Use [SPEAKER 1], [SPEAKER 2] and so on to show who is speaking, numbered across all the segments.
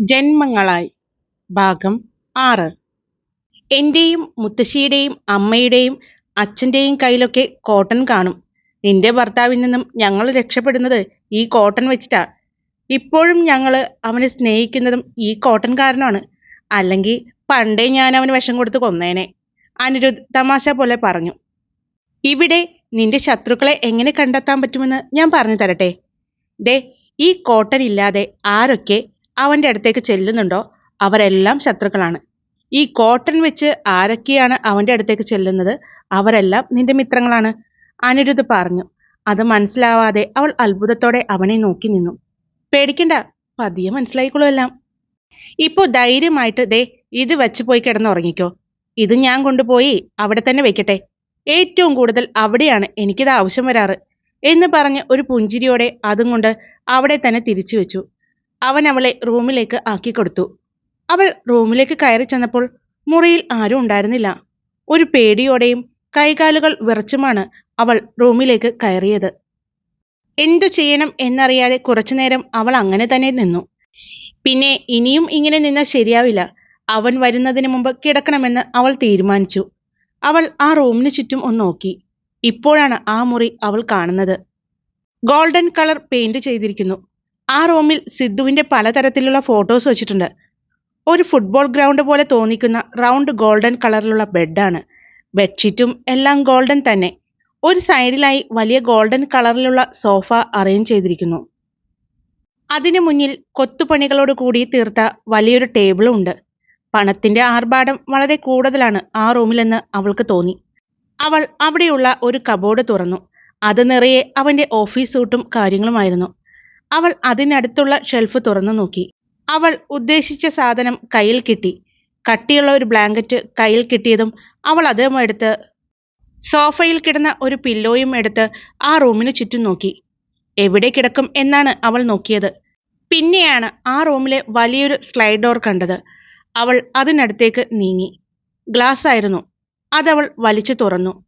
[SPEAKER 1] ജന്മങ്ങളായി. ഭാഗം ആറ്. എന്റെയും മുത്തശ്ശിയുടെയും അമ്മയുടെയും അച്ഛന്റെയും കയ്യിലൊക്കെ കോട്ടൺ കാണും. നിന്റെ ഭർത്താവിൽ നിന്നും ഞങ്ങൾ രക്ഷപ്പെടുന്നത് ഈ കോട്ടൺ വെച്ചിട്ടാ. ഇപ്പോഴും ഞങ്ങൾ അവനെ സ്നേഹിക്കുന്നതും ഈ കോട്ടൺ കാരണമാണ് അല്ലെങ്കിൽ പണ്ടേ ഞാൻ അവന് വിഷം കൊടുത്ത് കൊന്നേനെ. അനിരുദ്ധ് തമാശ പോലെ പറഞ്ഞു. ഇവിടെ നിന്റെ ശത്രുക്കളെ എങ്ങനെ കണ്ടെത്താൻ പറ്റുമെന്ന് ഞാൻ പറഞ്ഞു തരട്ടെ? ദേ ഈ കോട്ടൺ ഇല്ലാതെ ആരൊക്കെ അവന്റെ അടുത്തേക്ക് ചെല്ലുന്നുണ്ടോ? അവരെല്ലാം ശത്രുക്കളാണ്. ഈ കോട്ടൺ വെച്ച് ആരൊക്കെയാണ് അവന്റെ അടുത്തേക്ക് ചെല്ലുന്നത്? അവരെല്ലാം നിന്റെ മിത്രങ്ങളാണ്. അനിരുദ്ധ് പറഞ്ഞു. അത് മനസ്സിലാവാതെ അവൾ അത്ഭുതത്തോടെ അവനെ നോക്കി നിന്നു. പേടിക്കണ്ട പതിയെ മനസ്സിലായിക്കോളൂ എല്ലാം. ഇപ്പോൾ ധൈര്യമായിട്ട് ദേ ഇത് വെച്ച് പോയി കിടന്നുറങ്ങിക്കോ. ഇത് ഞാൻ കൊണ്ടുപോയി അവിടെ തന്നെ വെക്കട്ടെ. ഏറ്റവും കൂടുതൽ അവിടെയാണ് എനിക്കിത് ആവശ്യം വരാറ് എന്ന് പറഞ്ഞ് ഒരു പുഞ്ചിരിയോടെ അതും കൊണ്ട് അവിടെ തന്നെ തിരിച്ചു വെച്ചു. അവൻ അവളെ റൂമിലേക്ക് ആക്കി കൊടുത്തു. അവൾ റൂമിലേക്ക് കയറി ചെന്നപ്പോൾ മുറിയിൽ ആരും ഉണ്ടായിരുന്നില്ല. ഒരു പേടിയോടെയും കൈകാലുകൾ വിറച്ചുമാണ് അവൾ റൂമിലേക്ക് കയറിയത്. എന്തു ചെയ്യണം എന്നറിയാതെ കുറച്ചുനേരം അവൾ അങ്ങനെ തന്നെ നിന്നു. പിന്നെ ഇനിയും ഇങ്ങനെ നിന്നാൽ ശരിയാവില്ല. അവൻ വരുന്നതിന് മുമ്പ് കിടക്കണമെന്ന് അവൾ തീരുമാനിച്ചു. അവൾ ആ റൂമിന് ചുറ്റും ഒന്ന് നോക്കി. ഇപ്പോഴാണ് ആ മുറി അവൾ കാണുന്നത്. ഗോൾഡൻ കളർ പെയിന്റ് ചെയ്തിരിക്കുന്നു. ആ റൂമിൽ സിദ്ധുവിന്റെ പലതരത്തിലുള്ള ഫോട്ടോസ് വെച്ചിട്ടുണ്ട്. ഒരു ഫുട്ബോൾ ഗ്രൗണ്ട് പോലെ തോന്നിക്കുന്ന റൗണ്ട് ഗോൾഡൻ കളറിലുള്ള ബെഡാണ് ബെഡ്ഷീറ്റും എല്ലാം ഗോൾഡൻ തന്നെ. ഒരു സൈഡിലായി വലിയ ഗോൾഡൻ കളറിലുള്ള സോഫ അറേഞ്ച് ചെയ്തിരിക്കുന്നു. അതിനു മുന്നിൽ കൊത്തുപണികളോട് കൂടി തീർത്ത വലിയൊരു ടേബിളും ഉണ്ട്. പണത്തിന്റെ ആർഭാടം വളരെ കൂടുതലാണ് ആ റൂമിലെന്ന് അവൾക്ക് തോന്നി. അവൾ അവിടെയുള്ള ഒരു കബോർഡ് തുറന്നു. അത് നിറയെ അവന്റെ ഓഫീസ് സൂട്ടും കാര്യങ്ങളുമായിരുന്നു. അവൾ അതിനടുത്തുള്ള ഷെൽഫ് തുറന്നു നോക്കി. അവൾ ഉദ്ദേശിച്ച സാധനം കയ്യിൽ കിട്ടി. കട്ടിയുള്ള ഒരു ബ്ലാങ്കറ്റ് കയ്യിൽ കിട്ടിയതും അവൾ അതും എടുത്ത് സോഫയിൽ കിടന്ന ഒരു പില്ലോയും എടുത്ത് ആ റൂമിന് ചുറ്റും നോക്കി. എവിടെ കിടക്കും എന്നാണ് അവൾ നോക്കിയത്. പിന്നെയാണ് ആ റൂമിലെ വലിയൊരു സ്ലൈഡ് ഡോർ കണ്ടത്. അവൾ അതിനടുത്തേക്ക് നീങ്ങി. ഗ്ലാസ് ആയിരുന്നു. അതവൾ വലിച്ചു തുറന്നു.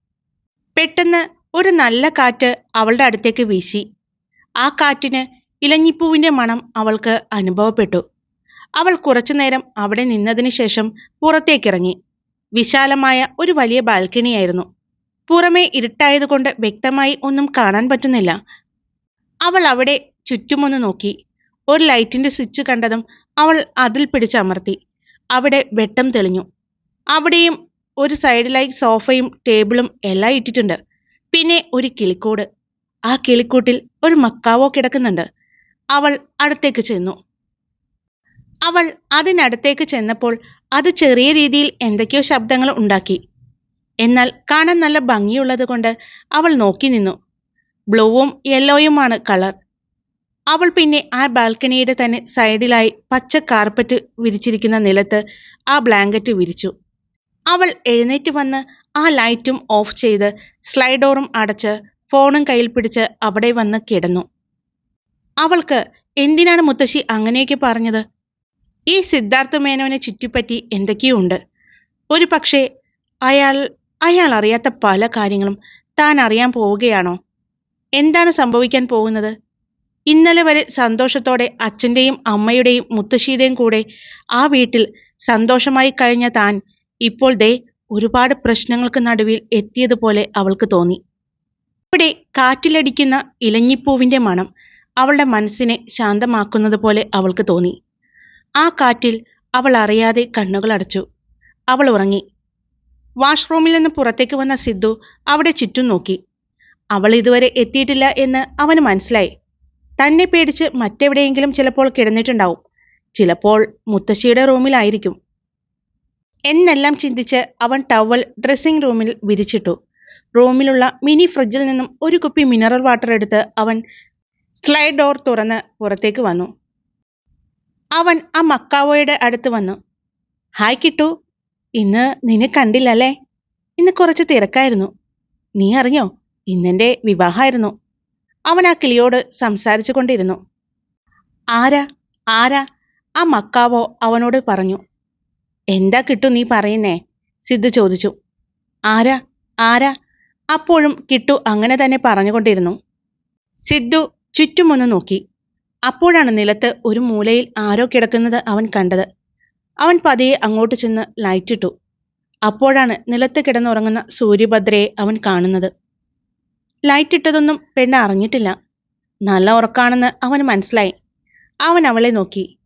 [SPEAKER 1] പെട്ടെന്ന് ഒരു നല്ല കാറ്റ് അവളുടെ അടുത്തേക്ക് വീശി. ആ കാറ്റിന് ഇലഞ്ഞിപ്പൂവിന്റെ മണം അവൾക്ക് അനുഭവപ്പെട്ടു. അവൾ കുറച്ചുനേരം അവിടെ നിന്നതിന് ശേഷം പുറത്തേക്കിറങ്ങി. വിശാലമായ ഒരു വലിയ ബാൽക്കണിയായിരുന്നു പുറമേ ഇരുട്ടായതുകൊണ്ട് വ്യക്തമായി ഒന്നും കാണാൻ പറ്റുന്നില്ല. അവൾ അവിടെ ചുറ്റുമൊന്ന് നോക്കി. ഒരു ലൈറ്റിന്റെ സ്വിച്ച് കണ്ടതും അവൾ അതിൽ പിടിച്ചമർത്തി അവിടെ വെട്ടം തെളിഞ്ഞു. അവിടെയും ഒരു സൈഡിലായി സോഫയും ടേബിളും എല്ലാം ഇട്ടിട്ടുണ്ട്. പിന്നെ ഒരു കിളിക്കൂട്. ആ കിളിക്കൂട്ടിൽ ഒരു മക്കാവോ കിടക്കുന്നുണ്ട്. അവൾ അടുത്തേക്ക് ചെന്നു. അവൾ അതിനടുത്തേക്ക് ചെന്നപ്പോൾ അത് ചെറിയ രീതിയിൽ എന്തൊക്കെയോ ശബ്ദങ്ങൾ ഉണ്ടാക്കി. എന്നാൽ കാണാൻ നല്ല ഭംഗിയുള്ളത് കൊണ്ട് അവൾ നോക്കി നിന്നു. ബ്ലൂവും യെല്ലോയുമാണ് കളർ. അവൾ പിന്നെ ആ ബാൽക്കണിയുടെ തന്നെ സൈഡിലായി പച്ച കാർപ്പറ്റ് വിരിച്ചിരിക്കുന്ന നിലത്ത് ആ ബ്ലാങ്കറ്റ് വിരിച്ചു. അവൾ എഴുന്നേറ്റ് വന്ന് ആ ലൈറ്റും ഓഫ് ചെയ്ത് സ്ലൈഡോറും അടച്ച് ഫോണും കയ്യിൽ പിടിച്ച് അവിടെ വന്ന് കിടന്നു. അവൾക്ക് എന്തിനാണ് മുത്തശ്ശി അങ്ങനെയൊക്കെ പറഞ്ഞത്? ഈ സിദ്ധാർത്ഥ മേനോനെ ചുറ്റിപ്പറ്റി എന്തൊക്കെയോ ഉണ്ട് ഒരു പക്ഷേ അയാൾ അയാൾ അറിയാത്ത പല കാര്യങ്ങളും താൻ അറിയാൻ പോവുകയാണോ? എന്താണ് സംഭവിക്കാൻ പോകുന്നത്? ഇന്നലെ വരെ സന്തോഷത്തോടെ അച്ഛന്റെയും അമ്മയുടെയും മുത്തശ്ശിയുടെയും കൂടെ ആ വീട്ടിൽ സന്തോഷമായി കഴിഞ്ഞ താൻ ഇപ്പോൾ ദേ ഒരുപാട് പ്രശ്നങ്ങൾക്ക് നടുവിൽ എത്തിയതുപോലെ അവൾക്ക് തോന്നി. ഇവിടെ കാറ്റിലടിക്കുന്ന ഇലഞ്ഞിപ്പൂവിന്റെ മണം അവളുടെ മനസ്സിനെ ശാന്തമാക്കുന്നത് പോലെ അവൾക്ക് തോന്നി. ആ കാറ്റിൽ അവൾ അറിയാതെ കണ്ണുകൾ അടച്ചു. അവൾ ഉറങ്ങി. വാഷ്റൂമിൽ നിന്ന് പുറത്തേക്ക് വന്ന സിദ്ധു അവിടെ ചുറ്റും നോക്കി. അവൾ ഇതുവരെ എത്തിയിട്ടില്ല എന്ന് അവന് മനസ്സിലായി. തന്നെ പേടിച്ച് മറ്റെവിടെയെങ്കിലും ചിലപ്പോൾ കിടന്നിട്ടുണ്ടാവും. ചിലപ്പോൾ മുത്തശ്ശിയുടെ റൂമിലായിരിക്കും. എന്നെല്ലാം ചിന്തിച്ച് അവൻ ടവൽ ഡ്രസ്സിംഗ് റൂമിൽ വിരിച്ചിട്ടു. റൂമിലുള്ള മിനി ഫ്രിഡ്ജിൽ നിന്നും ഒരു കുപ്പി മിനറൽ വാട്ടർ എടുത്ത് അവൻ സ്ലൈഡ് ഡോർ തുറന്ന് പുറത്തേക്ക് വന്നു. അവൻ ആ മക്കാവോയുടെ അടുത്ത് വന്നു. ഹായ് കിട്ടു. ഇന്ന് നിന്നെ കണ്ടില്ലല്ലേ? ഇന്ന് കുറച്ച് തിരക്കായിരുന്നു. നീ അറിഞ്ഞോ? ഇന്നെന്റെ വിവാഹമായിരുന്നു. അവൻ ആ കിളിയോട് സംസാരിച്ചു കൊണ്ടിരുന്നു. ആരാ? ആരാ? ആ മക്കാവോ അവനോട് പറഞ്ഞു. എന്താ കിട്ടു നീ പറയുന്നേ? സിദ്ധു ചോദിച്ചു. ആരാ? ആരാ? അപ്പോഴും കിട്ടു അങ്ങനെ തന്നെ പറഞ്ഞുകൊണ്ടിരുന്നു. സിദ്ധു ചുറ്റുമൊന്ന് നോക്കി. അപ്പോഴാണ് നിലത്ത് ഒരു മൂലയിൽ ആരോ കിടക്കുന്നത് അവൻ കണ്ടത്. അവൻ പതിയെ അങ്ങോട്ട് ചെന്ന് ലൈറ്റിട്ടു അപ്പോഴാണ് നിലത്ത് കിടന്നുറങ്ങുന്ന സൂര്യഭദ്രയെ അവൻ കാണുന്നത്. ലൈറ്റ് ഇട്ടതൊന്നും പെണ്ണ് അറിഞ്ഞിട്ടില്ല. നല്ല ഉറക്കാണെന്ന് അവന് മനസ്സിലായി. അവൻ അവളെ നോക്കി.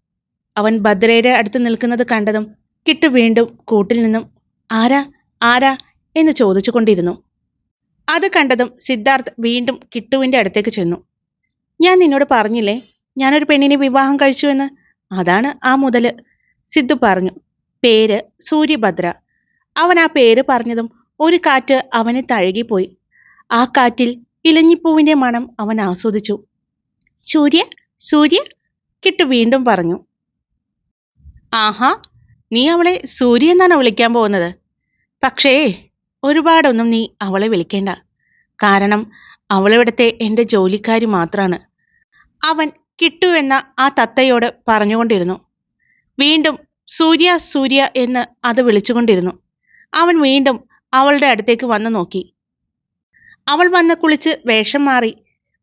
[SPEAKER 1] അവൻ ഭദ്രയുടെ അടുത്ത് നിൽക്കുന്നത് കണ്ടതും കിട്ടു വീണ്ടും കൂട്ടിൽ നിന്നും ആരാ? ആരാ? എന്ന് ചോദിച്ചുകൊണ്ടിരുന്നു. അത് കണ്ടതും സിദ്ധാർത്ഥ് വീണ്ടും കിട്ടുവിന്റെ അടുത്തേക്ക് ചെന്നു. ഞാൻ നിന്നോട് പറഞ്ഞില്ലേ? ഞാനൊരു പെണ്ണിനെ വിവാഹം കഴിച്ചു എന്ന്. അതാണ് ആ മുതൽ. സിദ്ധു പറഞ്ഞു. പേര് സൂര്യഭദ്ര. അവൻ ആ പേര് പറഞ്ഞതും ഒരു കാറ്റ് അവനെ തഴുകിപ്പോയി. ആ കാറ്റിൽ ഇലഞ്ഞിപ്പൂവിന്റെ മണം അവൻ ആസ്വദിച്ചു. സൂര്യ സൂര്യ കിട്ടു വീണ്ടും പറഞ്ഞു. ആഹാ നീ അവളെ സൂര്യ എന്നാണ് വിളിക്കാൻ പോകുന്നത്. പക്ഷേ ഒരുപാടൊന്നും നീ അവളെ വിളിക്കേണ്ട. കാരണം അവളിവിടുത്തെ എന്റെ ജോലിക്കാരി മാത്രമാണ് അവൻ കിട്ടു എന്ന ആ തത്തയോട് പറഞ്ഞുകൊണ്ടിരുന്നു. വീണ്ടും സൂര്യ സൂര്യ എന്ന് അത് വിളിച്ചുകൊണ്ടിരുന്നു. അവൻ വീണ്ടും അവളുടെ അടുത്തേക്ക് വന്നു നോക്കി. അവൾ വന്ന് കുളിച്ച് വേഷം മാറി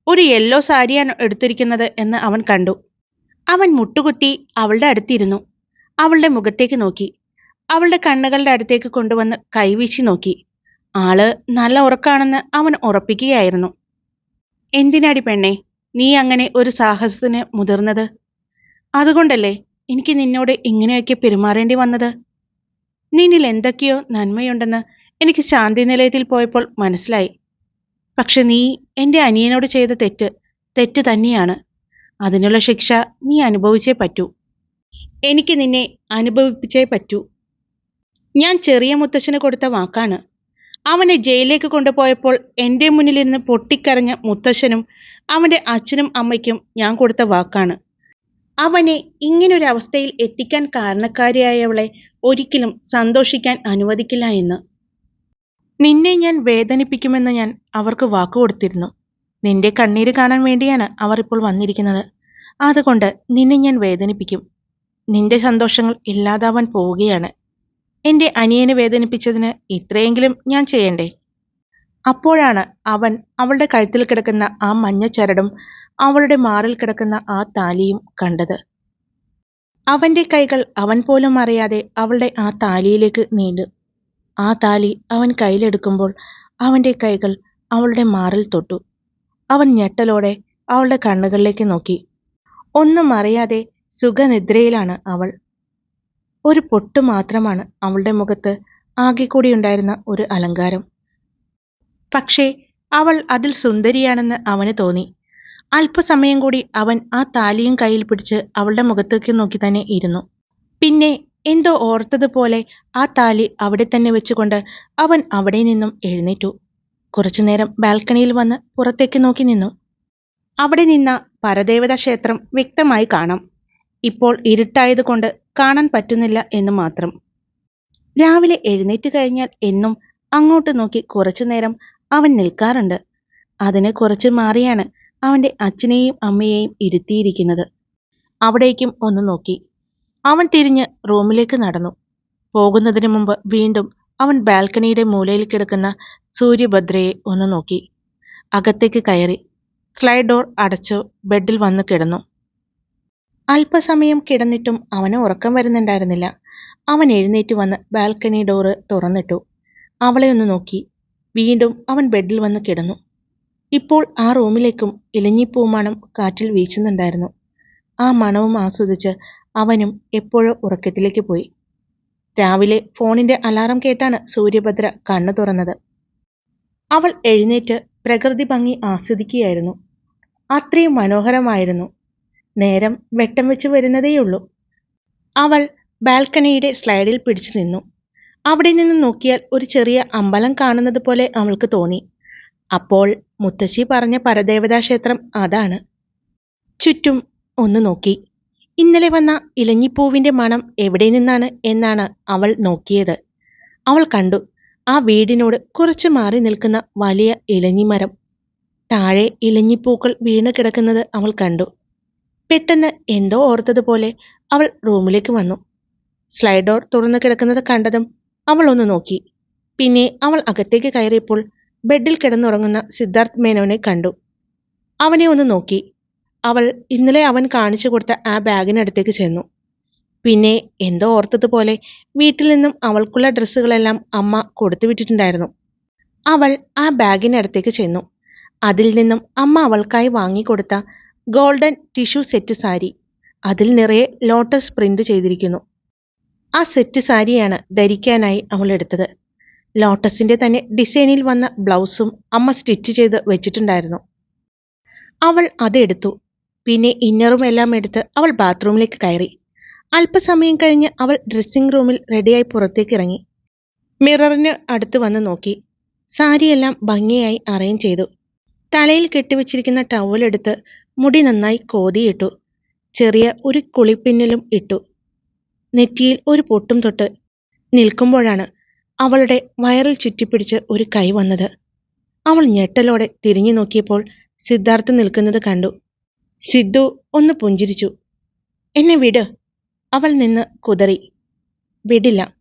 [SPEAKER 1] ഒരു യെല്ലോ സാരിയാണ് എടുത്തിരിക്കുന്നത് എന്ന് അവൻ കണ്ടു. അവൻ മുട്ടുകുത്തി അവളുടെ അടുത്തിരുന്നു. അവളുടെ മുഖത്തേക്ക് നോക്കി. അവളുടെ കണ്ണുകളുടെ അടുത്തേക്ക് കൊണ്ടുവന്ന് കൈവീശി നോക്കി. ആൾ നല്ല ഉറക്കാണെന്ന് അവൻ ഉറപ്പിക്കുകയായിരുന്നു. എന്തിനാടി പെണ്ണെ? നീ അങ്ങനെ ഒരു സാഹസത്തിന് മുതിർന്നത്? അതുകൊണ്ടല്ലേ എനിക്ക് നിന്നോട് ഇങ്ങനെയൊക്കെ പെരുമാറേണ്ടി വന്നത്? നിന്നിൽ എന്തൊക്കെയോ നന്മയുണ്ടെന്ന് എനിക്ക് ശാന്തി നിലയത്തിൽ പോയപ്പോൾ മനസ്സിലായി. പക്ഷെ നീ എന്റെ അനിയനോട് ചെയ്ത തെറ്റ് തെറ്റ് തന്നെയാണ്. അതിനുള്ള ശിക്ഷ നീ അനുഭവിച്ചേ പറ്റൂ. എനിക്ക് നിന്നെ അനുഭവിപ്പിച്ചേ പറ്റൂ. ഞാൻ ചെറിയ മുത്തശ്ശന് കൊടുത്ത വാക്കാണ്. അവനെ ജയിലിലേക്ക് കൊണ്ടുപോയപ്പോൾ എന്റെ മുന്നിലിരുന്ന് പൊട്ടിക്കരഞ്ഞ മുത്തശ്ശനും അവന്റെ അച്ഛനും അമ്മയ്ക്കും ഞാൻ കൊടുത്ത വാക്കാണ്. അവനെ ഇങ്ങനൊരു അവസ്ഥയിൽ എത്തിക്കാൻ കാരണക്കാരിയായവളെ ഒരിക്കലും സന്തോഷിക്കാൻ അനുവദിക്കില്ല എന്ന്. നിന്നെ ഞാൻ വേദനിപ്പിക്കുമെന്ന് ഞാൻ അവർക്ക് വാക്കു കൊടുത്തിരുന്നു. നിന്റെ കണ്ണീര് കാണാൻ വേണ്ടിയാണ് അവർ ഇപ്പോൾ വന്നിരിക്കുന്നത്. അതുകൊണ്ട് നിന്നെ ഞാൻ വേദനിപ്പിക്കും. നിന്റെ സന്തോഷങ്ങൾ ഇല്ലാതാവാൻ പോവുകയാണ്. എന്റെ അനിയനെ വേദനിപ്പിച്ചതിന് ഇത്രയെങ്കിലും ഞാൻ ചെയ്യണ്ടേ? അപ്പോഴാണ് അവൻ അവളുടെ കഴുത്തിൽ കിടക്കുന്ന ആ മഞ്ഞ ചരടും അവളുടെ മാറിൽ കിടക്കുന്ന ആ താലിയും കണ്ടത്. അവന്റെ കൈകൾ അവൻ പോലും അറിയാതെ അവളുടെ ആ താലിയിലേക്ക് നീണ്ടു. ആ താലി അവൻ കയ്യിലെടുക്കുമ്പോൾ അവന്റെ കൈകൾ അവളുടെ മാറിൽ തൊട്ടു. അവൻ ഞെട്ടലോടെ അവളുടെ കണ്ണുകളിലേക്ക് നോക്കി. ഒന്നും അറിയാതെ സുഖനിദ്രയിലാണ് അവൾ. ഒരു പൊട്ട് മാത്രമാണ് അവളുടെ മുഖത്ത് ആകെ കൂടി ഒരു അലങ്കാരം. പക്ഷേ അവൾ അതിൽ സുന്ദരിയാണെന്ന് അവന് തോന്നി. അല്പസമയം കൂടി അവൻ ആ താലിയും കയ്യിൽ പിടിച്ച് അവളുടെ മുഖത്തേക്ക് നോക്കി തന്നെ ഇരുന്നു. പിന്നെ എന്തോ ഓർത്തതുപോലെ ആ താലി അവിടെ തന്നെ വെച്ചുകൊണ്ട് അവൻ അവിടെ നിന്നും എഴുന്നേറ്റു. കുറച്ചുനേരം ബാൽക്കണിയിൽ വന്ന് പുറത്തേക്ക് നോക്കി നിന്നു. അവിടെ നിന്ന പരദേവതാ ക്ഷേത്രം വ്യക്തമായി കാണാം. ഇപ്പോൾ ഇരുട്ടായതുകൊണ്ട് കാണാൻ പറ്റുന്നില്ല എന്ന് മാത്രം. രാവിലെ എഴുന്നേറ്റ് കഴിഞ്ഞാൽ എന്നും അങ്ങോട്ട് നോക്കി കുറച്ചു നേരം അവൻ നിൽക്കാറുണ്ട്. അതിന് കുറച്ച് മാറിയാണ് അവന്റെ അച്ഛനെയും അമ്മയെയും ഇരുത്തിയിരിക്കുന്നത്. അവിടേക്കും ഒന്ന് നോക്കി. അവൻ തിരിഞ്ഞ് റൂമിലേക്ക് നടന്നു. പോകുന്നതിന് മുമ്പ് വീണ്ടും അവൻ ബാൽക്കണിയുടെ മൂലയിൽ കിടക്കുന്ന സൂര്യഭദ്രയെ ഒന്ന് നോക്കി. അകത്തേക്ക് കയറി. സ്ലൈഡ് ഡോർ അടച്ചു ബെഡിൽ വന്ന് കിടന്നു. അല്പസമയം കിടന്നിട്ടും അവന് ഉറക്കം വരുന്നുണ്ടായിരുന്നില്ല. അവൻ എഴുന്നേറ്റ് വന്ന് ബാൽക്കണി ഡോറ് തുറന്നിട്ടു. അവളെ ഒന്ന് നോക്കി. വീണ്ടും അവൻ ബെഡിൽ വന്ന് കിടന്നു. ഇപ്പോൾ ആ റൂമിലേക്കും ഇലഞ്ഞിപ്പൂ മണം കാറ്റിൽ വീശുന്നുണ്ടായിരുന്നു. ആ മണവും ആസ്വദിച്ച് അവനും എപ്പോഴോ ഉറക്കത്തിലേക്ക് പോയി. രാവിലെ ഫോണിന്റെ അലാറം കേട്ടാണ് സൂര്യഭദ്ര കണ്ണു തുറന്നത്. അവൾ എഴുന്നേറ്റ് പ്രകൃതി ഭംഗി ആസ്വദിക്കുകയായിരുന്നു. അത്രയും മനോഹരമായിരുന്നു. നേരം വെട്ടം വെച്ച് വരുന്നതേയുള്ളൂ. അവൾ ബാൽക്കണിയുടെ സ്ലൈഡിൽ പിടിച്ചു നിന്നു. അവിടെ നിന്ന് നോക്കിയാൽ ഒരു ചെറിയ അമ്പലം കാണുന്നത് പോലെ അവൾക്ക് തോന്നി. അപ്പോൾ മുത്തശ്ശി പറഞ്ഞ പരദേവതാ ക്ഷേത്രം അതാണ്. ചുറ്റും ഒന്ന് നോക്കി. ഇന്നലെ വന്ന ഇലഞ്ഞിപ്പൂവിന്റെ മണം എവിടെ നിന്നാണ് എന്നാണ് അവൾ നോക്കിയത്. അവൾ കണ്ടു. ആ വീടിനോട് കുറച്ച് മാറി നിൽക്കുന്ന വലിയ ഇലഞ്ഞിമരം. താഴെ ഇലഞ്ഞിപ്പൂക്കൾ വീണ് കിടക്കുന്നത് അവൾ കണ്ടു. പെട്ടെന്ന് എന്തോ ഓർത്തതുപോലെ അവൾ റൂമിലേക്ക് വന്നു. സ്ലൈഡ് ഡോർ തുറന്നു കിടക്കുന്നത് കണ്ടതും അവൾ ഒന്ന് നോക്കി. പിന്നെ അവൾ അകത്തേക്ക് കയറിയപ്പോൾ ബെഡിൽ കിടന്നുറങ്ങുന്ന സിദ്ധാർത്ഥ് മേനോനെ കണ്ടു. അവനെ ഒന്ന് നോക്കി. അവൾ ഇന്നലെ അവൻ കാണിച്ചു കൊടുത്ത ആ ബാഗിനടുത്തേക്ക് ചെന്നു. പിന്നെ എന്തോ ഓർത്തതുപോലെ വീട്ടിൽ നിന്നും അവൾക്കുള്ള ഡ്രസ്സുകളെല്ലാം അമ്മ കൊടുത്തു വിട്ടിട്ടുണ്ടായിരുന്നു. അവൾ ആ ബാഗിനടുത്തേക്ക് ചെന്നു. അതിൽ നിന്നും അമ്മ അവൾക്കായി വാങ്ങിക്കൊടുത്ത ഗോൾഡൻ ടിഷ്യൂ സെറ്റ് സാരി. അതിൽ നിറയെ ലോട്ടസ് പ്രിന്റ് ചെയ്തിരിക്കുന്നു. ആ സെറ്റ് സാരിയാണ് ധരിക്കാനായി അവൾ എടുത്തത്. ലോട്ടസിന്റെ തന്നെ ഡിസൈനിൽ വന്ന ബ്ലൗസും അമ്മ സ്റ്റിച്ച് ചെയ്ത് വെച്ചിട്ടുണ്ടായിരുന്നു. അവൾ അതെടുത്തു പിന്നെ ഇന്നറും എല്ലാം എടുത്ത് അവൾ ബാത്റൂമിലേക്ക് കയറി. അല്പസമയം കഴിഞ്ഞ് അവൾ ഡ്രസ്സിംഗ് റൂമിൽ റെഡിയായി പുറത്തേക്ക് ഇറങ്ങി. മിററിന് അടുത്ത് വന്ന് നോക്കി. സാരിയെല്ലാം ഭംഗിയായി അറേഞ്ച് ചെയ്തു. തലയിൽ കെട്ടിവെച്ചിരിക്കുന്ന ടവലെടുത്ത് മുടി നന്നായി കോതിയിട്ടു. ചെറിയ ഒരു കുളിപ്പിന്നലും ഇട്ടു. നെറ്റിയിൽ ഒരു പൊട്ടും തൊട്ട് നിൽക്കുമ്പോഴാണ് അവളുടെ വയറിൽ ചുറ്റിപ്പിടിച്ച് ഒരു കൈ വന്നത്. അവൾ ഞെട്ടലോടെ തിരിഞ്ഞു നോക്കിയപ്പോൾ സിദ്ധാർത്ഥ് നിൽക്കുന്നത് കണ്ടു. സിദ്ധു ഒന്ന് പുഞ്ചിരിച്ചു. എന്നെ വിട്. അവൾ നിന്ന് കുതറി. വിടില്ല.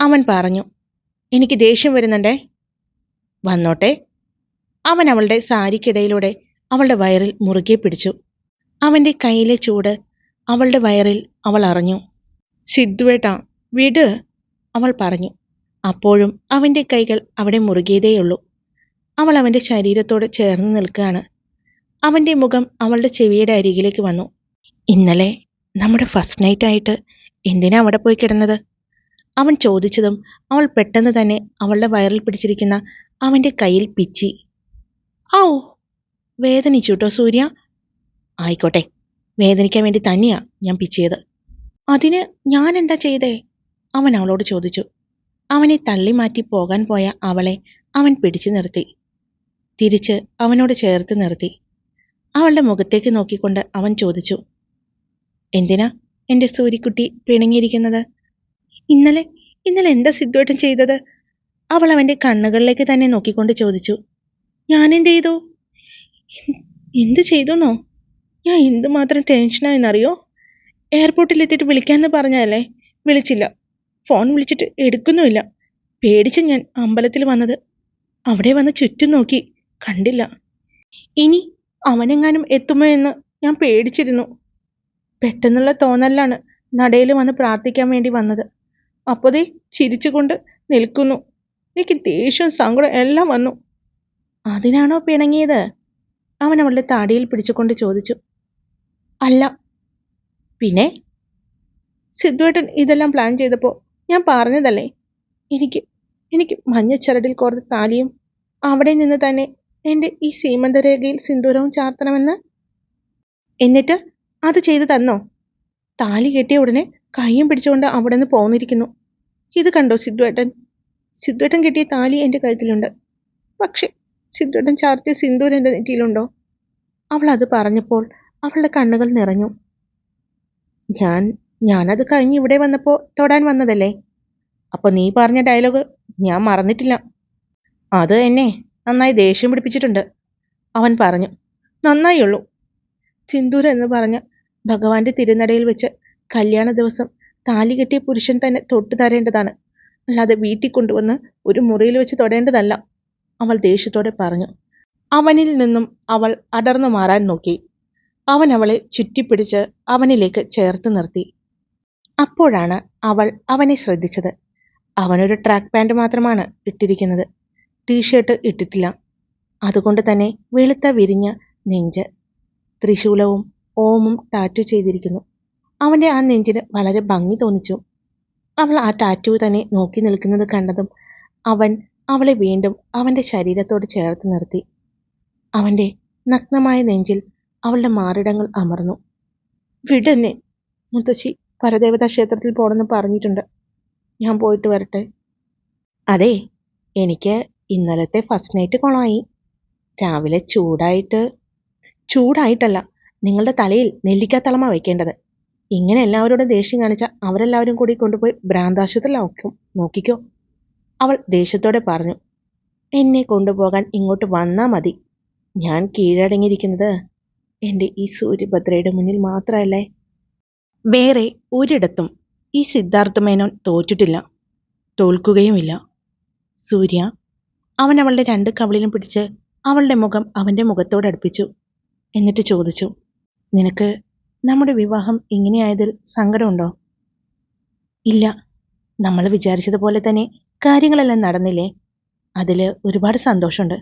[SPEAKER 1] അവൻ പറഞ്ഞു. എനിക്ക് ദേഷ്യം വരുന്നുണ്ടേ. വന്നോട്ടെ. അവൻ അവളുടെ സാരിക്കിടയിലൂടെ അവളുടെ വയറിൽ മുറുകെ പിടിച്ചു. അവന്റെ കയ്യിലെ ചൂട് അവളുടെ വയറിൽ അവൾ അറിഞ്ഞു. സിദ്ധുവേട്ടാ വിട് അവൾ പറഞ്ഞു. അപ്പോഴും അവന്റെ കൈകൾ അവിടെ മുറുകിയതേയുള്ളൂ. അവൾ അവന്റെ ശരീരത്തോട് ചേർന്ന് നിൽക്കുകയാണ്. അവന്റെ മുഖം അവളുടെ ചെവിയുടെ അരികിലേക്ക് വന്നു. ഇന്നലെ നമ്മുടെ ഫസ്റ്റ് നൈറ്റ് ആയിട്ട് എന്തിനാ അവിടെ പോയി കിടന്നത്? അവൻ ചോദിച്ചതും അവൾ പെട്ടെന്ന് തന്നെ അവളുടെ വയറിൽ പിടിച്ചിരിക്കുന്ന അവന്റെ കയ്യിൽ പിച്ചി. ഔ വേദനിച്ചു കേട്ടോ സൂര്യ. ആയിക്കോട്ടെ വേദനിക്കാൻ വേണ്ടി തന്നെയാ ഞാൻ പിച്ചിയത്. അതിന് എന്താ ചെയ്തേ? അവൻ അവളോട് ചോദിച്ചു. അവനെ തള്ളി മാറ്റി പോകാൻ പോയ അവളെ അവൻ പിടിച്ചു നിർത്തി. തിരിച്ച് അവനോട് ചേർത്ത് നിർത്തി. അവളുടെ മുഖത്തേക്ക് നോക്കിക്കൊണ്ട് അവൻ ചോദിച്ചു. എന്തിനാ എന്റെ സൂര്യക്കുട്ടി പിണങ്ങിയിരിക്കുന്നത്? ഇന്നലെ ഇന്നലെ എന്താ സിദ്ധുവേട്ടൻ ചെയ്തത്? അവൾ അവന്റെ കണ്ണുകളിലേക്ക് തന്നെ നോക്കിക്കൊണ്ട് ചോദിച്ചു. ഞാൻ എന്ത് ചെയ്തു എന്ത് ചെയ്തുന്നോ? ഞാൻ എന്തുമാത്രം ടെൻഷനായെന്നറിയോ? എയർപോർട്ടിൽ എത്തിയിട്ട് വിളിക്കാമെന്ന് പറഞ്ഞതല്ലേ? വിളിച്ചില്ല. ഫോൺ വിളിച്ചിട്ട് എടുക്കുന്നുമില്ല. പേടിച്ച് ഞാൻ അമ്പലത്തിൽ വന്നത് അവിടെ വന്ന് ചുറ്റും നോക്കി കണ്ടില്ല. ഇനി അവനെങ്ങാനും എത്തുമോ എന്ന് ഞാൻ പേടിച്ചിരുന്നു. പെട്ടെന്നുള്ള തോന്നലിലാണ് നടയിൽ വന്ന് പ്രാർത്ഥിക്കാൻ വേണ്ടി വന്നത്. അപ്പോതേ ചിരിച്ചുകൊണ്ട് നിൽക്കുന്നു. എനിക്ക് ദേഷ്യവും സങ്കടം എല്ലാം വന്നു. അതിനാണോ പിണങ്ങിയത്? അവൻ അവളുടെ താടിയിൽ പിടിച്ചുകൊണ്ട് ചോദിച്ചു. അല്ല പിന്നെ സിദ്ധുവേട്ടൻ ഇതെല്ലാം പ്ലാൻ ചെയ്തപ്പോൾ ഞാൻ പറഞ്ഞതല്ലേ? എനിക്ക് എനിക്ക് മഞ്ഞച്ചരടിൽ കോർത്ത താലിയും അവിടെ നിന്ന് തന്നെ എന്റെ ഈ സീമന്തരേഖയിൽ സിന്ദൂരവും ചാർത്തണമെന്ന്. എന്നിട്ട് അത് ചെയ്തു തന്നോ? താലി കെട്ടിയ ഉടനെ കയ്യും പിടിച്ചുകൊണ്ട് അവിടെ നിന്ന് പോന്നിരിക്കുന്നു. ഇത് കണ്ടോ സിദ്ധുവേട്ടൻ? സിദ്ധുവേട്ടൻ കെട്ടിയ താലി എന്റെ കഴുത്തിലുണ്ട്. പക്ഷേ സിദ്ധുവേട്ടൻ ചാർത്തിയ സിന്ദൂർ എന്റെ നെറ്റിയിലുണ്ടോ? അവൾ അത് പറഞ്ഞപ്പോൾ അവളുടെ കണ്ണുകൾ നിറഞ്ഞു. ഞാൻ ഞാനത് കഴിഞ്ഞ് ഇവിടെ വന്നപ്പോൾ തൊടാൻ വന്നതല്ലേ? അപ്പോൾ നീ പറഞ്ഞ ഡയലോഗ് ഞാൻ മറന്നിട്ടില്ല. അത് എന്നെ നന്നായി ദേഷ്യം പിടിപ്പിച്ചിട്ടുണ്ട്. അവൻ പറഞ്ഞു നന്നായുള്ളൂ സിന്ദൂർ എന്ന് പറഞ്ഞ ഭഗവാന്റെ തിരുനടയിൽ വെച്ച് കല്യാണ ദിവസം താലി കെട്ടിയ പുരുഷൻ തന്നെ തൊട്ടു തരേണ്ടതാണ്. അല്ലാതെ വീട്ടിൽ കൊണ്ടുവന്ന് ഒരു മുറിയിൽ വെച്ച് തൊടേണ്ടതല്ല. അവൾ ദേഷ്യത്തോടെ പറഞ്ഞു. അവനിൽ നിന്നും അവൾ അടർന്നു മാറാൻ നോക്കി. അവൻ അവളെ ചുറ്റിപ്പിടിച്ച് അവനിലേക്ക് ചേർത്ത് നിർത്തി. അപ്പോഴാണ് അവൾ അവനെ ശ്രദ്ധിച്ചത്. അവനൊരു ട്രാക്ക് പാന്റ് മാത്രമാണ് ഇട്ടിരിക്കുന്നത്. ടീഷർട്ട് ഇട്ടിട്ടില്ല. അതുകൊണ്ട് തന്നെ വെളുത്ത വിരിഞ്ഞ നെഞ്ച്. ത്രിശൂലവും ഓമും ടാറ്റു ചെയ്തിരിക്കുന്നു. അവന്റെ ആ നെഞ്ചിന് വളരെ ഭംഗി തോന്നിച്ചു. അവൾ ആ ടാറ്റു തന്നെ നോക്കി നിൽക്കുന്നത് കണ്ടതും അവൻ അവളെ വീണ്ടും അവന്റെ ശരീരത്തോട് ചേർത്ത് നിർത്തി. അവന്റെ നഗ്നമായ നെഞ്ചിൽ അവളുടെ മാറിടങ്ങൾ അമർന്നു. വിടന്നെ മുത്തശ്ശി. പരദേവതാ ക്ഷേത്രത്തിൽ പോണെന്ന് പറഞ്ഞിട്ടുണ്ട്. ഞാൻ പോയിട്ട് വരട്ടെ. അതെ എനിക്ക് ഇന്നലത്തെ ഫസ്റ്റ് നൈറ്റ് കൊളമായി. രാവിലെ ചൂടായിട്ട് ചൂടായിട്ടല്ല നിങ്ങളുടെ തലയിൽ നെല്ലിക്കാത്തളമ വയ്ക്കേണ്ടത് ഇങ്ങനെ എല്ലാവരോടും ദേഷ്യം കാണിച്ച അവരെല്ലാവരും കൂടി കൊണ്ടുപോയി ഭ്രാന്താശുപത്രിയിലാക്കും നോക്കിക്കോ. അവൾ ദേഷ്യത്തോടെ പറഞ്ഞു എന്നെ കൊണ്ടുപോകാൻ ഇങ്ങോട്ട് വന്നാൽ മതി. ഞാൻ കീഴടങ്ങിയിരിക്കുന്നത് എന്റെ ഈ സൂര്യഭദ്രയുടെ മുന്നിൽ മാത്രമല്ലേ? വേറെ ഒരിടത്തും ഈ സിദ്ധാർത്ഥ മേനോൻ തോറ്റിട്ടില്ല തോൽക്കുകയുമില്ല. സൂര്യ അവൻ അവളുടെ രണ്ട് കവളിലും പിടിച്ച് അവളുടെ മുഖം അവന്റെ മുഖത്തോട് അടുപ്പിച്ചു. എന്നിട്ട് ചോദിച്ചു നിനക്ക് നമ്മുടെ വിവാഹം ഇങ്ങനെയായതിൽ സങ്കടമുണ്ടോ? ഇല്ല നമ്മൾ വിചാരിച്ചതുപോലെ തന്നെ കാര്യങ്ങളെല്ലാം നടന്നില്ലേ? അതിൽ ഒരുപാട് സന്തോഷമുണ്ട്.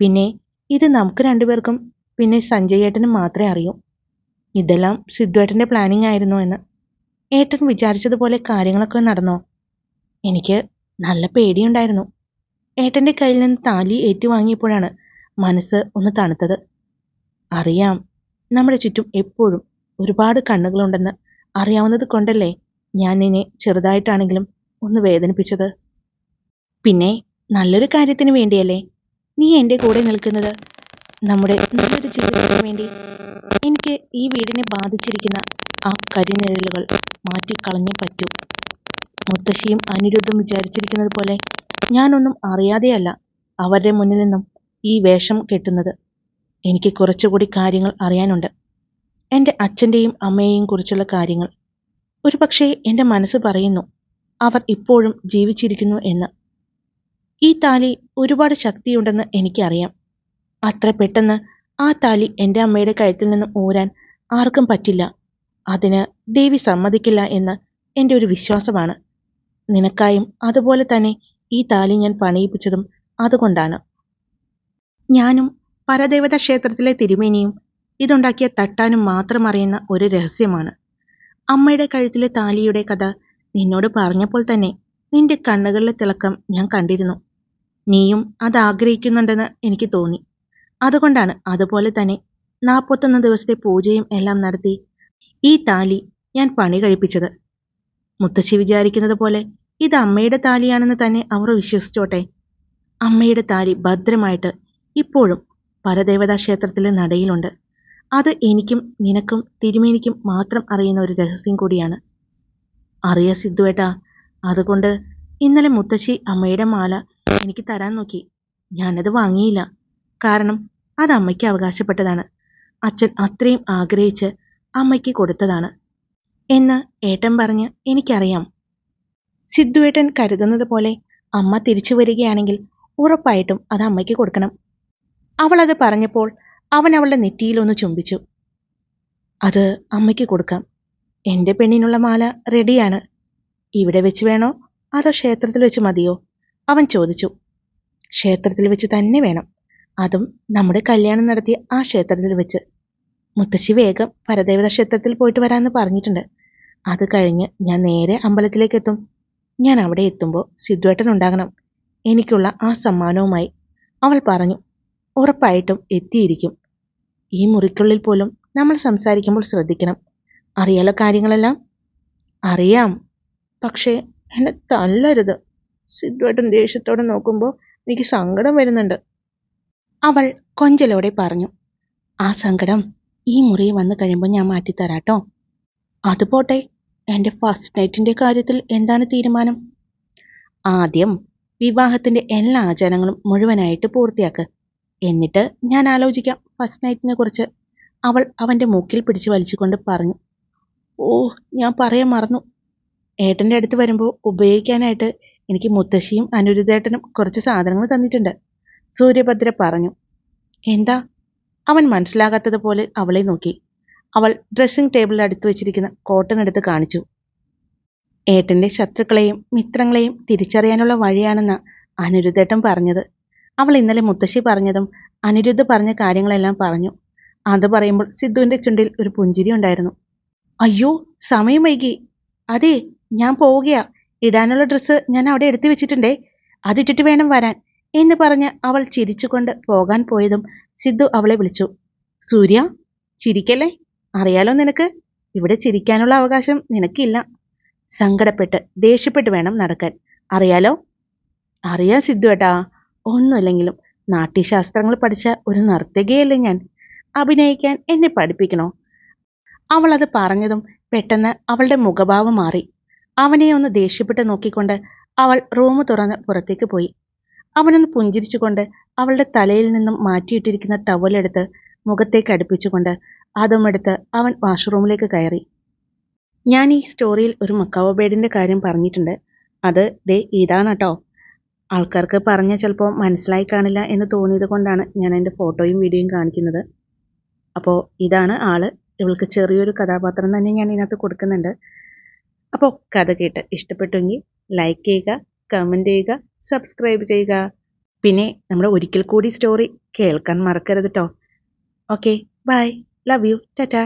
[SPEAKER 1] പിന്നെ ഇത് നമുക്ക് രണ്ടുപേർക്കും പിന്നെ സഞ്ജയ് ഏട്ടനും മാത്രമേ അറിയൂ. ഇതെല്ലാം സിദ്ധുവേട്ടന്റെ പ്ലാനിങ് ആയിരുന്നു എന്ന്. ഏട്ടൻ വിചാരിച്ചതുപോലെ കാര്യങ്ങളൊക്കെ നടന്നോ? എനിക്ക് നല്ല പേടിയുണ്ടായിരുന്നു. ഏട്ടന്റെ കയ്യിൽ നിന്ന് താലി ഏറ്റുവാങ്ങിയപ്പോഴാണ് മനസ്സ് ഒന്ന് തണുത്തത്. അറിയാം നമ്മുടെ ചുറ്റും എപ്പോഴും ഒരുപാട് കണ്ണുകളുണ്ടെന്ന് അറിയാവുന്നത് കൊണ്ടല്ലേ ഞാൻ നിന്നെ ചെറുതായിട്ടാണെങ്കിലും ഒന്ന് വേദനിപ്പിച്ചത്. പിന്നെ നല്ലൊരു കാര്യത്തിന് വേണ്ടിയല്ലേ നീ എന്റെ കൂടെ നിൽക്കുന്നത്? നമ്മുടെ നല്ലൊരു ജീവിതത്തിന് വേണ്ടി എനിക്ക് ഈ വീടിനെ ബാധിച്ചിരിക്കുന്ന ആ കരിനിഴലുകൾ മാറ്റിക്കളഞ്ഞേ പറ്റൂ. മുത്തശ്ശിയും അനിരുദ്ധും വിചാരിച്ചിരിക്കുന്നത് പോലെ ഞാനൊന്നും അറിയാതെയല്ല അവരുടെ മുന്നിൽ നിന്നും ഈ വേഷം കെട്ടുന്നത്. എനിക്ക് കുറച്ചുകൂടി കാര്യങ്ങൾ അറിയാനുണ്ട്. എന്റെ അച്ഛന്റെയും അമ്മയെയും കുറിച്ചുള്ള കാര്യങ്ങൾ. ഒരുപക്ഷെ എന്റെ മനസ്സ് പറയുന്നു അവർ ഇപ്പോഴും ജീവിച്ചിരിക്കുന്നു എന്ന്. ഈ താലി ഒരുപാട് ശക്തിയുണ്ടെന്ന് എനിക്കറിയാം. അത്ര പെട്ടെന്ന് ആ താലി എന്റെ അമ്മയുടെ കഴുത്തിൽ നിന്ന് ഊരാൻ ആർക്കും പറ്റില്ല. അതിന് ദേവി സമ്മതിക്കില്ല എന്ന് എന്റെ ഒരു വിശ്വാസമാണ്. നിനക്കായും അതുപോലെ തന്നെ ഈ താലി ഞാൻ പണിയിപ്പിച്ചതും അതുകൊണ്ടാണ്. ഞാനും പരദേവത ക്ഷേത്രത്തിലെ തിരുമേനിയും ഇതുണ്ടാക്കിയ തട്ടാനും മാത്രം അറിയുന്ന ഒരു രഹസ്യമാണ്. അമ്മയുടെ കഴുത്തിലെ താലിയുടെ കഥ നിന്നോട് പറഞ്ഞപ്പോൾ തന്നെ നിന്റെ കണ്ണുകളിലെ തിളക്കം ഞാൻ കണ്ടിരുന്നു. നീയും അത് ആഗ്രഹിക്കുന്നുണ്ടെന്ന് എനിക്ക് തോന്നി. അതുകൊണ്ടാണ് അതുപോലെ തന്നെ നാൽപ്പത്തൊന്ന് ദിവസത്തെ പൂജയും എല്ലാം നടത്തി ഈ താലി ഞാൻ പണി കഴിപ്പിച്ചത്. മുത്തശ്ശി വിചാരിക്കുന്നത് പോലെ ഇത് അമ്മയുടെ താലിയാണെന്ന് തന്നെ അവർ വിശ്വസിച്ചോട്ടെ. അമ്മയുടെ താലി ഭദ്രമായിട്ട് ഇപ്പോഴും പരദേവതാ ക്ഷേത്രത്തിലെ നടയിലുണ്ട്. അത് എനിക്കും നിനക്കും തിരുമേനിക്കും മാത്രം അറിയുന്ന ഒരു രഹസ്യം കൂടിയാണ്. അറിയ സിദ്ധുവേട്ടാ അതുകൊണ്ട് ഇന്നലെ മുത്തശ്ശി അമ്മയുടെ മാല എനിക്ക് തരാൻ നോക്കി. ഞാനത് വാങ്ങിയില്ല. കാരണം അത് അമ്മയ്ക്ക് അവകാശപ്പെട്ടതാണ്. അച്ഛൻ അത്രയും ആഗ്രഹിച്ച് അമ്മയ്ക്ക് കൊടുത്തതാണ്. എന്ന് ഏട്ടൻ പറഞ്ഞ് എനിക്കറിയാം. സിദ്ധുവേട്ടൻ കരുതുന്നത് പോലെ അമ്മ തിരിച്ചു വരികയാണെങ്കിൽ ഉറപ്പായിട്ടും അത് അമ്മയ്ക്ക് കൊടുക്കണം. അവൾ അത് പറഞ്ഞപ്പോൾ അവൻ അവളുടെ നെറ്റിയിലൊന്ന് ചുംബിച്ചു. അത് അമ്മയ്ക്ക് കൊടുക്കാം. എന്റെ പെണ്ണിനുള്ള മാല റെഡിയാണ്. ഇവിടെ വെച്ച് വേണോ? അതോ ക്ഷേത്രത്തിൽ വെച്ച് മതിയോ? അവൻ ചോദിച്ചു. ക്ഷേത്രത്തിൽ വെച്ച് തന്നെ വേണം. അതും നമ്മുടെ കല്യാണം നടത്തിയ ആ ക്ഷേത്രത്തിൽ വെച്ച്. മുത്തശ്ശി വേഗം പരദേവത ക്ഷേത്രത്തിൽ പോയിട്ട് വരാമെന്ന് പറഞ്ഞിട്ടുണ്ട്. അത് കഴിഞ്ഞ് ഞാൻ നേരെ അമ്പലത്തിലേക്ക് എത്തും. ഞാൻ അവിടെ എത്തുമ്പോൾ സിദ്ധുവേട്ടൻ ഉണ്ടാകണം. എനിക്കുള്ള ആ സമ്മാനവുമായി അവൾ പറഞ്ഞു ഉറപ്പായിട്ടും എത്തിയിരിക്കും. ഈ മുറിക്കുള്ളിൽ പോലും നമ്മൾ സംസാരിക്കുമ്പോൾ ശ്രദ്ധിക്കണം. അറിയാലോ കാര്യങ്ങളെല്ലാം? അറിയാം. പക്ഷേ എന്നെ തല്ലരുത്. സിദ്ധുവേട്ടൻ ദേഷ്യത്തോടെ നോക്കുമ്പോൾ എനിക്ക് സങ്കടം വരുന്നുണ്ട്. അവൾ കൊഞ്ചലോടെ പറഞ്ഞു ആ സങ്കടം ഈ മുറി വന്നു കഴിയുമ്പോൾ ഞാൻ മാറ്റിത്തരാട്ടോ. അതുപോട്ടെ എന്റെ ഫസ്റ്റ് നൈറ്റിന്റെ കാര്യത്തിൽ എന്താണ് തീരുമാനം? ആദ്യം വിവാഹത്തിന്റെ എല്ലാ ആചാരങ്ങളും മുഴുവനായിട്ട് പൂർത്തിയാക്ക്. എന്നിട്ട് ഞാൻ ആലോചിക്കാം ഫസ്റ്റ് നൈറ്റിനെ കുറിച്ച്. അവൾ അവന്റെ മൂക്കിൽ പിടിച്ചു വലിച്ചുകൊണ്ട് പറഞ്ഞു ഓ ഞാൻ പറയാൻ മറന്നു. ഏട്ടന്റെ അടുത്ത് വരുമ്പോൾ ഉപയോഗിക്കാനായിട്ട് എനിക്ക് മുത്തശ്ശിയും അനുരുദ്ധേട്ടനും കുറച്ച് സാധനങ്ങൾ തന്നിട്ടുണ്ട്. സൂര്യഭദ്ര പറഞ്ഞു എന്താ? അവൻ മനസ്സിലാകാത്തതുപോലെ അവളെ നോക്കി. അവൾ ഡ്രസ്സിംഗ് ടേബിളിൽ അടുത്ത് വെച്ചിരിക്കുന്ന കോട്ടൺ എടുത്ത് കാണിച്ചു. ഏട്ടന്റെ ശത്രുക്കളെയും മിത്രങ്ങളെയും തിരിച്ചറിയാനുള്ള വഴിയാണെന്ന് അനിരുദ്ധേട്ടൻ പറഞ്ഞത്. അവൾ ഇന്നലെ മുത്തശ്ശി പറഞ്ഞതും അനിരുദ്ധ പറഞ്ഞ കാര്യങ്ങളെല്ലാം പറഞ്ഞു. അത് പറയുമ്പോൾ സിദ്ധുവിന്റെ ചുണ്ടിൽ ഒരു പുഞ്ചിരി ഉണ്ടായിരുന്നു. അയ്യോ സമയം വൈകി. അതെ ഞാൻ പോവുകയാ. ഇടാനുള്ള ഡ്രസ്സ് ഞാൻ അവിടെ എടുത്തു വെച്ചിട്ടുണ്ടേ. അതിട്ടിട്ട് വേണം വരാൻ. എന്ന് പറഞ്ഞ് അവൾ ചിരിച്ചുകൊണ്ട് പോകാൻ പോയതും സിദ്ധു അവളെ വിളിച്ചു. സൂര്യ ചിരിക്കല്ലേ? അറിയാലോ നിനക്ക്? ഇവിടെ ചിരിക്കാനുള്ള അവകാശം നിനക്കില്ല. സങ്കടപ്പെട്ട് ദേഷ്യപ്പെട്ട് വേണം നടക്കാൻ. അറിയാലോ? അറിയാം സിദ്ധു ഏട്ടാ. ഒന്നുമില്ലെങ്കിലും നാട്യശാസ്ത്രങ്ങൾ പഠിച്ച ഒരു നർത്തകിയല്ലേ ഞാൻ. അഭിനയിക്കാൻ എന്നെ പഠിപ്പിക്കണോ? അവൾ അത് പറഞ്ഞതും പെട്ടെന്ന് അവളുടെ മുഖഭാവം മാറി. അവനെ ഒന്ന് ദേഷ്യപ്പെട്ട് നോക്കിക്കൊണ്ട് അവൾ റൂം തുറന്ന് പുറത്തേക്ക് പോയി. അവനൊന്ന് പുഞ്ചിരിച്ചുകൊണ്ട് അവളുടെ തലയിൽ നിന്നും മാറ്റിയിട്ടിരിക്കുന്ന ടവലെടുത്ത് മുഖത്തേക്ക് അടുപ്പിച്ചുകൊണ്ട് അതും എടുത്ത് അവൻ വാഷ്റൂമിലേക്ക് കയറി. ഞാൻ ഈ സ്റ്റോറിയിൽ ഒരു മക്കാവോ ബേഡിന്റെ കാര്യം പറഞ്ഞിട്ടുണ്ട്. അത് ദേ ഇതാണ് കേട്ടോ ആൾക്കാർക്ക് പറഞ്ഞ ചിലപ്പോൾ മനസ്സിലായി കാണില്ല എന്ന് തോന്നിയത് കൊണ്ടാണ് ഞാൻ എന്റെ ഫോട്ടോയും വീഡിയോയും കാണിക്കുന്നത്. അപ്പോൾ ഇതാണ് ആൾ. ഇവൾക്ക് ചെറിയൊരു കഥാപാത്രം തന്നെ ഞാൻ ഇതിനകത്ത് കൊടുക്കുന്നുണ്ട്. അപ്പോൾ കഥ കേട്ട് ഇഷ്ടപ്പെട്ടുവെങ്കിൽ ലൈക്ക് ചെയ്യുക കമന്റ് ചെയ്യുക സബ്സ്ക്രൈബ് ചെയ്യുക. പിന്നെ നമ്മുടെ ഒരിക്കൽ കൂടി സ്റ്റോറി കേൾക്കാൻ മറക്കരുത് കേട്ടോ okay bye love you tata